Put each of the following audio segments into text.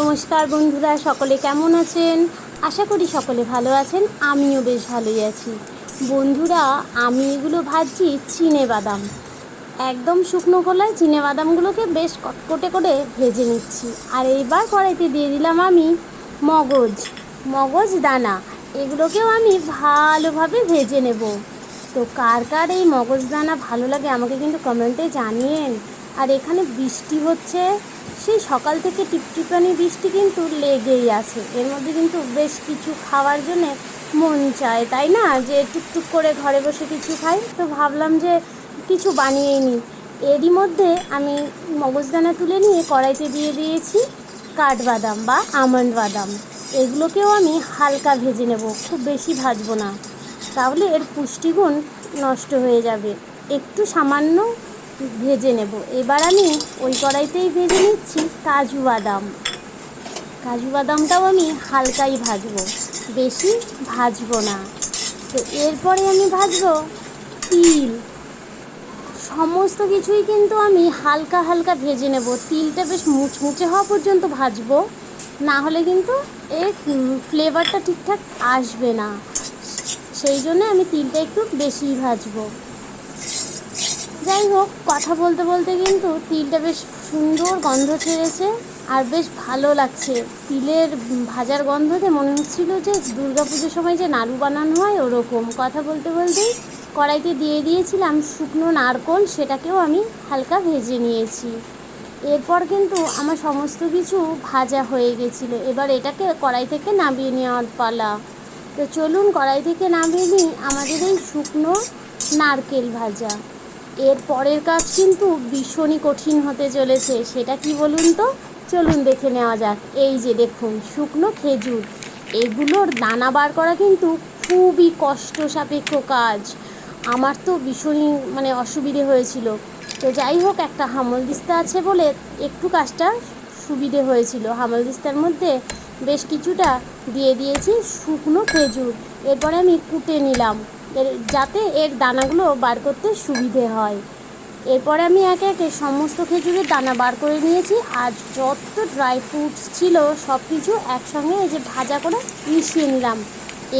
নমস্কার বন্ধুরা, সকলে কেমন আছেন? আশা করি সকলে ভালো আছেন, আমিও বেশ ভালোই আছি। বন্ধুরা, আমি এগুলো ভাজছি চিনে বাদাম। একদম শুকনো কলায় চিনে বাদামগুলোকে বেশ কটকটে করে ভেজে নিচ্ছি। আর এইবার কড়াইতে দিয়ে দিলাম আমি মগজ মগজ দানা। এগুলোকেও আমি ভালোভাবে ভেজে নেব। তো কার কার এই মগজ দানা ভালো লাগে আমাকে কিন্তু কমেন্টে জানিয়েন। আর এখানে বৃষ্টি হচ্ছে। সেই সকাল থেকে টিপটিপানি বৃষ্টি কিন্তু লেগেই আছে। এর মধ্যে কিন্তু বেশ কিছু খাওয়ার জন্যে মন চায়, তাই না? যে টুকটুক করে ঘরে বসে কিছু খাই। তো ভাবলাম যে কিছু বানিয়েই নিই। এরই মধ্যে আমি মগজদানা তুলে নিয়ে কড়াইতে দিয়ে দিয়েছি কাঠবাদাম বা আমন্ড বাদাম। এগুলোকেও আমি হালকা ভেজে নেব, খুব বেশি ভাজবো না। তাহলে এর পুষ্টিগুণ নষ্ট হয়ে যাবে। একটু সামান্য ভেজে নেব। এবার আমি ওই কড়াইতেই ভেজে নিচ্ছি কাজু বাদাম। কাজু বাদামটাও আমি হালকাই ভাজবো। বেশি ভাজবো না। তো এরপরে আমি ভাজবো তিল। সমস্ত কিছুই কিন্তু আমি হালকা হালকা ভেজে নেব। তিলটা বেশ মুচমুচে হওয়া পর্যন্ত ভাজবো। না হলে কিন্তু এর ফ্লেভারটা ঠিকঠাক আসবে না। সেই জন্য আমি তিলটা একটু বেশি ভাজবো। যাই হোক, কথা বলতে বলতে কিন্তু তিলটা বেশ সুন্দর গন্ধ ছেড়েছে আর বেশ ভালো লাগছে। তিলের ভাজার গন্ধতে মনে হচ্ছিল যে দুর্গাপুজোর সময় যে নাড়ু বানানো হয় ওরকম। কথা বলতে বলতেই কড়াইতে দিয়ে দিয়েছিলাম শুকনো নারকোল, সেটাকেও আমি হালকা ভেজে নিয়েছি। এরপর কিন্তু আমার সমস্ত কিছু ভাজা হয়ে গেছিল। এবার এটাকে কড়াই থেকে নামিয়ে নেওয়ার পালা। তো চলুন, কড়াই থেকে নামিয়ে নিই আমাদের এই শুকনো নারকেল ভাজা। এর পরের কাজ কিন্তু ভীষণই কঠিন হতে চলেছে, সেটা কি বলুন তো? চলুন দেখে নেওয়া যাক। এই যে দেখুন, শুকনো খেজুর, এগুলোর দানা বার করা কিন্তু খুবই কষ্ট সাপেক্ষ কাজ। আমার তো ভীষণই মানে অসুবিধে হয়েছিল। তো যাই হোক, একটা হামল দিস্তা আছে বলে একটু কাজটা সুবিধে হয়েছিল। হামল দিস্তার মধ্যে বেশ কিছুটা দিয়ে দিয়েছি শুকনো খেজুর। এরপরে আমি কুটে নিলাম। এর, যাতে এর দানাগুলো বার করতে সুবিধে হয়। এরপরে আমি একে একে সমস্ত খেজুরের দানা বার করে নিয়েছি আর যত ড্রাই ফ্রুটস ছিল সব কিছু একসঙ্গে এই যে ভাজা করে মিশিয়ে নিলাম।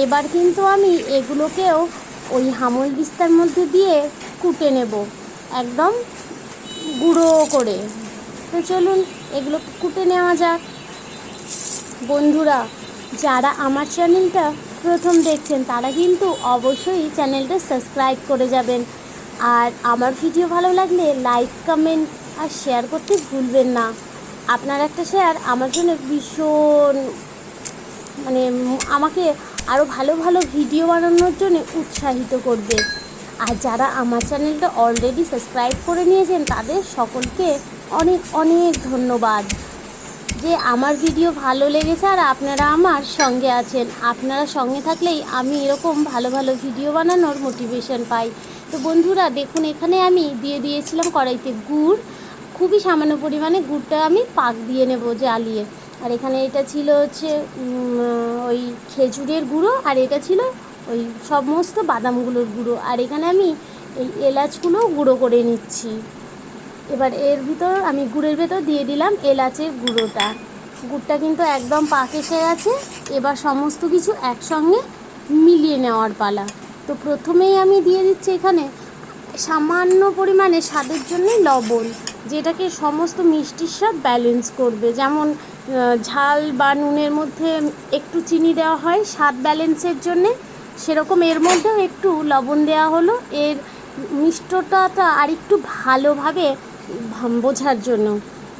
এবার কিন্তু আমি এগুলোকেও ওই হামল দিস্তার মধ্যে দিয়ে কুটে নেব একদম গুঁড়ো করে। তো চলুন এগুলো কুটে নেওয়া যাক। বন্ধুরা, যারা আমার চ্যানেলটা প্রথম দেখছেন, তারা কিন্তু অবশ্যই চ্যানেলটা সাবস্ক্রাইব করে যাবেন। আর আমার ভিডিও ভালো লাগলে লাইক, কমেন্ট আর শেয়ার করতে ভুলবেন না। আপনার একটা শেয়ার আমার জন্য ভীষণ মানে আমাকে আরও ভালো ভালো ভিডিও বানানোর জন্য উৎসাহিত করবে। আর যারা আমার চ্যানেলটা অলরেডি সাবস্ক্রাইব করে নিয়েছেন, তাদের সকলকে অনেক অনেক ধন্যবাদ। যে আমার ভিডিও ভালো লেগেছে আর আপনারা আমার সঙ্গে আছেন। আপনারা সঙ্গে থাকলেই আমি এরকম ভালো ভালো ভিডিও বানানোর মোটিভেশন পাই। তো বন্ধুরা, দেখুন, এখানে আমি দিয়ে দিয়েছিলাম কড়াইতে গুড়। খুবই সামান্য পরিমাণে গুড়টা আমি পাক দিয়ে নেব জ্বালিয়ে। আর এখানে এটা ছিল হচ্ছে ওই খেজুরের গুঁড়ো আর এটা ছিল ওই সমস্ত বাদামগুলোর গুঁড়ো। আর এখানে আমি এই এলাচগুলো গুঁড়ো করে নিচ্ছি। এবার এর ভিতর আমি গুড়ের ভেতর দিয়ে দিলাম এলাচের গুঁড়োটা। গুড়টা কিন্তু একদম পাক এসে গেছে এবার সমস্ত কিছু একসঙ্গে মিলিয়ে নেওয়ার পালা। তো প্রথমেই আমি দিয়ে দিচ্ছি এখানে সামান্য পরিমাণে স্বাদের জন্য লবণ, যেটাকে সমস্ত মিষ্টির স্বাদ ব্যালেন্স করবে। যেমন ঝাল বা নুনের মধ্যে একটু চিনি দেওয়া হয় স্বাদ ব্যালেন্সের জন্যে। সেরকম এর মধ্যেও একটু লবণ দেওয়া হলো। এর মিষ্টতাটা আর একটু ভালোভাবে বোঝার জন্য।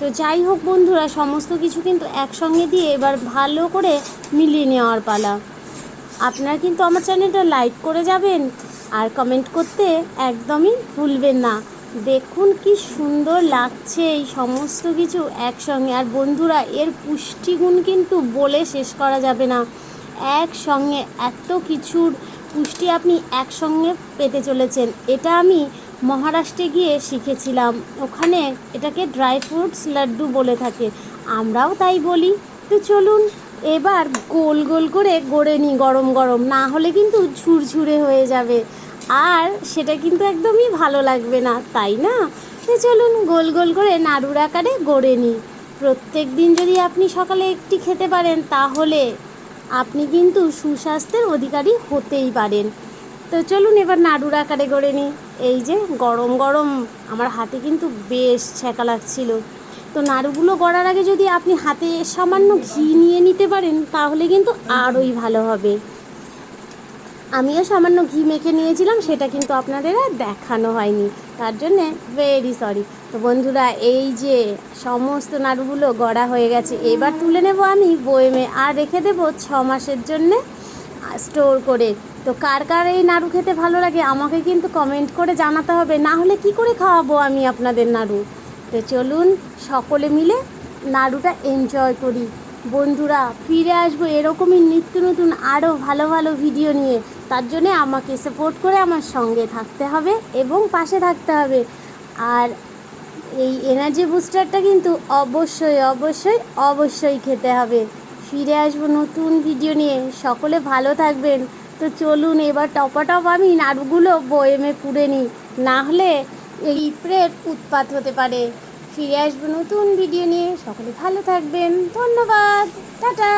তো যাই হোক বন্ধুরা, সমস্ত কিছু কিন্তু একসঙ্গে দিয়ে এবার ভালো করে মিলিয়ে নেওয়ার পালা। আপনারা কিন্তু আমার চ্যানেলটা লাইক করে যাবেন আর কমেন্ট করতে একদমই ভুলবেন না। দেখুন কি সুন্দর লাগছে এই সমস্ত কিছু একসঙ্গে। আর বন্ধুরা, এর পুষ্টিগুণ কিন্তু বলে শেষ করা যাবে না। একসঙ্গে এত কিছুর পুষ্টি আপনি একসঙ্গে পেতে চলেছেন। এটা আমি মহারাষ্ট্রে গিয়ে শিখেছিলাম। ওখানে এটাকে ড্রাই ফ্রুটস লাড্ডু বলে থাকে। আমরাও তাই বলি। তো চলুন, এবার গোল গোল করে গড়ে নিই গরম গরম। না হলে কিন্তু ঝুরঝুরে হয়ে যাবে। আর সেটা কিন্তু একদমই ভালো লাগবে না, তাই না? তো চলুন গোল গোল করে নাড়ুর আকারে গড়ে নিই। প্রত্যেক দিন যদি আপনি সকালে একটি খেতে পারেন, তাহলে আপনি কিন্তু সুস্বাস্থ্যের অধিকারী হতেই পারেন। তো চলুন এবার নাড়ুর আকারে গড়ে নিই। এই যে গরম গরম, আমার হাতে কিন্তু বেশ ছ্যাঁকা লাগছিল। তো নাড়ুগুলো গড়ার আগে যদি আপনি হাতে সামান্য ঘি নিয়ে নিতে পারেন, তাহলে কিন্তু আরোই ভালো হবে। আমিও সামান্য ঘি মেখে নিয়েছিলাম, সেটা কিন্তু আপনাদের আর দেখানো হয়নি। তার জন্যে ভেরি সরি তো বন্ধুরা, এই যে সমস্ত নাড়ুগুলো গড়া হয়ে গেছে, এবার তুলে নেব আমি বয়েমে। আর রেখে দেবো ছ মাসের জন্যে স্টোর করে। তো কার কার এই নাড়ু খেতে ভালো লাগে আমাকে কিন্তু কমেন্ট করে জানাতে হবে। না হলে কি করে খাওয়াবো আমি আপনাদের নাড়ু? তো চলুন সকলে মিলে নাড়ুটা এনজয় করি। বন্ধুরা, ফিরে আসব এরকমই নিত্য নতুন আরও ভালো ভালো ভিডিও নিয়ে। তার জন্যে আমাকে সাপোর্ট করে আমার সঙ্গে থাকতে হবে এবং পাশে থাকতে হবে। আর এই এনার্জি বুস্টারটা কিন্তু অবশ্যই অবশ্যই অবশ্যই খেতে হবে। ফিরে আসব নতুন ভিডিও নিয়ে। সকলে ভালো থাকবেন। তো চলুন এবার টপাটপ আমি নাড়ুগুলো বয়েমে পুড়ে নিই। না হলে এই পিঁপড়ের উৎপাত হতে পারে। ফিরে আসব নতুন ভিডিও নিয়ে। সকলে ভালো থাকবেন। ধন্যবাদ। টাটা।